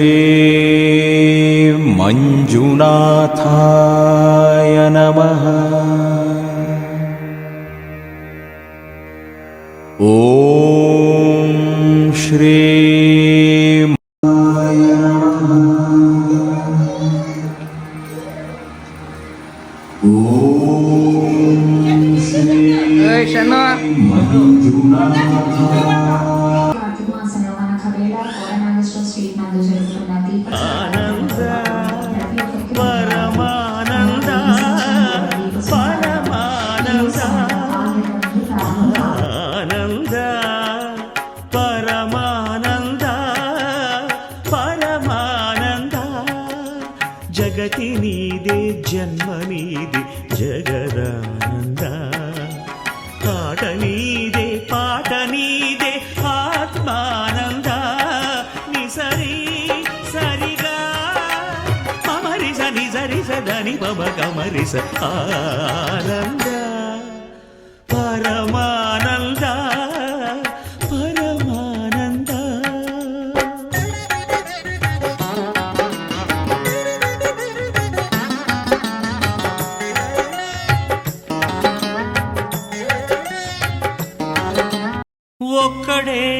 श्री मञ्जुनाथाय नमः। ॐ श्री माय श्रीशनाथ मञ्जुनाथ నిజరిస దని మమ కమరిస ఆనంద పరమానంద పరమానంద. ఒక్కడే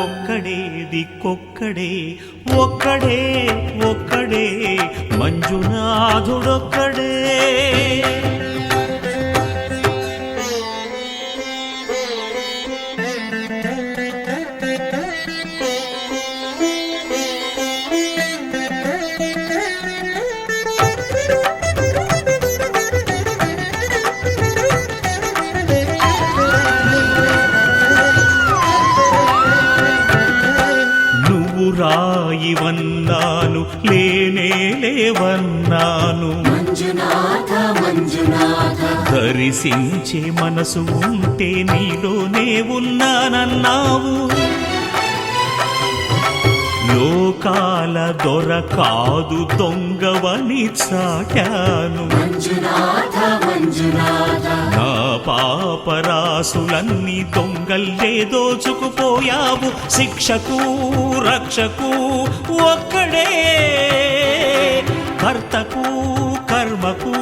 ఒక్కడే దిక్కొక్కడే ఒక్కడే ఒక్కడే మంజునాథుడొక్కడే. దరిసించే మనసు ఉంటే నీలోనే ఉన్నానన్నావు. లోకాల దొర కాదు దొంగవని చాటాను. నా పాపరాసులన్నీ దొంగల్లే దోచుకుపోయావు. శిక్షకు రక్షకు ఒక్కడే. కర్తకు కర్మకు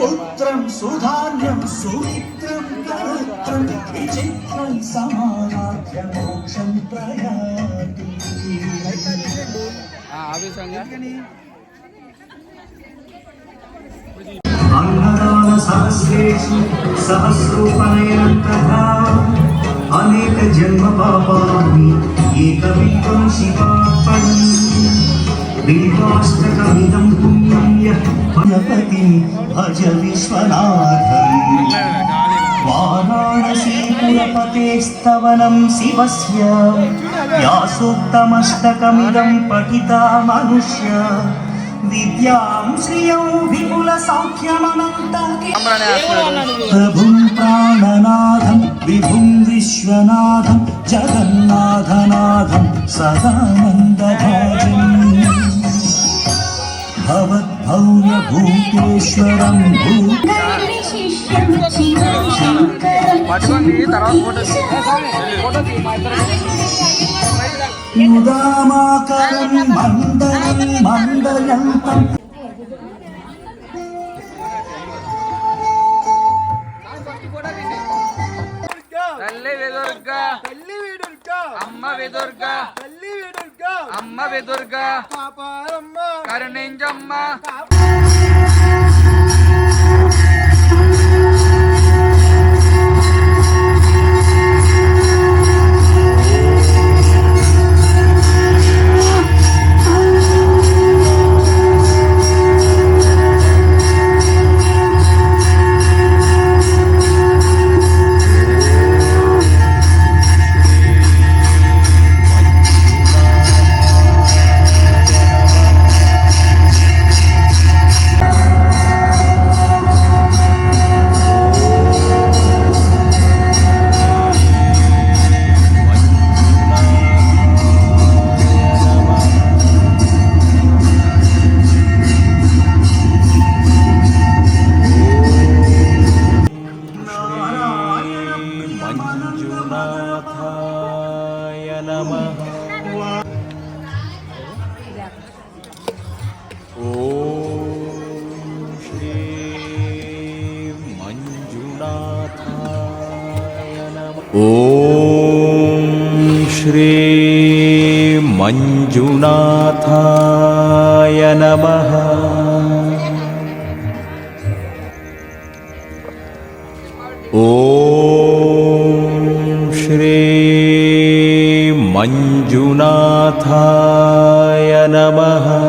సుపుత్రం సుధాన్యం సుమిత్రం కరుత్రం విచిత్రం సమారాధ్య మోక్షం ప్రయాతి అన్నదాన సహస్రేషు సహస్రోపనయనం తథా అనేక జన్మ పాపాన్ని ఏకవిత్వం శివార్పణం. బిల్వాష్టకమిదం పుణ్యం యః भगवती भज विश्वनाथ विश्वनाथम् स्तवन शिव यासोक्तमस्तकमिदं पठिता मनुष्य। विद्यां श्रियं विभुम प्राणनाथं, विभुं सदन భవద్భవ్యభూతేశ్వరం భూ శిష్యం శివం శంకరం యుగామాకరం మందరం మందయంతం తల్లి వెదుర్గ తల్లి వెదుర్గ అమ్మ వెదుర్గ తల్లి వెదుర్గ అమ్మ వెదుర్గ కరుణించమ్మ ॐ श्री मञ्जुनाथाय नमः। ॐ श्री मञ्जुनाथाय नमः।